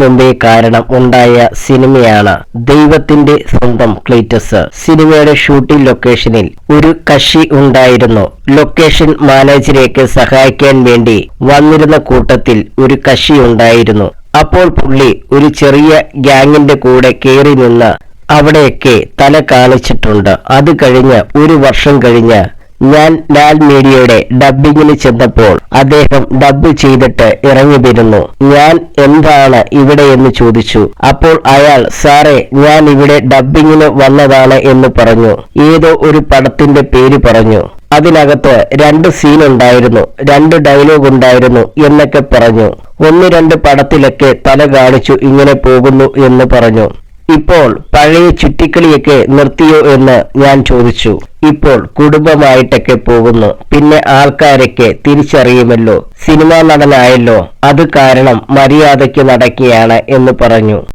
മുമ്പേ കാരണം ഉണ്ടായ സിനിമയാണ് ദൈവത്തിന്റെ സ്വന്തം ക്ലീറ്റസ്. സിനിമയുടെ ഷൂട്ടിംഗ് ലൊക്കേഷനിൽ ഒരു കക്ഷി ഉണ്ടായിരുന്നു. ലൊക്കേഷൻ മാനേജരേക്ക് സഹായിക്കാൻ വേണ്ടി വന്നിരുന്ന കൂട്ടത്തിൽ ഒരു കക്ഷി ഉണ്ടായിരുന്നു. അപ്പോൾ പുള്ളി ഒരു ചെറിയ ഗ്യാങ്ങിന്റെ കൂടെ കയറി നിന്ന് അവിടെയൊക്കെ തല കാണിച്ചിട്ടുണ്ട്. അത് കഴിഞ്ഞ് ഒരു വർഷം കഴിഞ്ഞ് ഞാൻ ലാൽ മീഡിയയുടെ ഡബ്ബിങ്ങിന് ചെന്നപ്പോൾ അദ്ദേഹം ഡബ്ബ് ചെയ്തിട്ട് ഇറങ്ങി വരുന്നു ഞാൻ എന്താണ് ഇവിടെ എന്ന് ചോദിച്ചു. അപ്പോൾ അയാൾ സാറേ ഞാൻ ഇവിടെ ഡബ്ബിങ്ങിന് വന്നതാണ് എന്ന് പറഞ്ഞു. ഏതോ ഒരു പടത്തിന്റെ പേര് പറഞ്ഞു. അതിനകത്ത് രണ്ട് സീൻ ഉണ്ടായിരുന്നു. രണ്ട് ഡയലോഗ് ഉണ്ടായിരുന്നു എന്നൊക്കെ പറഞ്ഞു. ഒന്ന് രണ്ട് പടത്തിലൊക്കെ തല കാണിച്ചു ഇങ്ങനെ പോകുന്നു എന്ന് പറഞ്ഞു. ഇപ്പോൾ പഴയ ചുറ്റിക്കളിയൊക്കെ നിർത്തിയോ എന്ന് ഞാൻ ചോദിച്ചു. ഇപ്പോൾ കുടുംബമായിട്ടൊക്കെ പോകുന്നു. പിന്നെ ആൾക്കാരൊക്കെ തിരിച്ചറിയുമല്ലോ. സിനിമാ നടനായല്ലോ. അത് കാരണം മര്യാദയ്ക്ക് നടക്കുകയാണ് എന്ന് പറഞ്ഞു.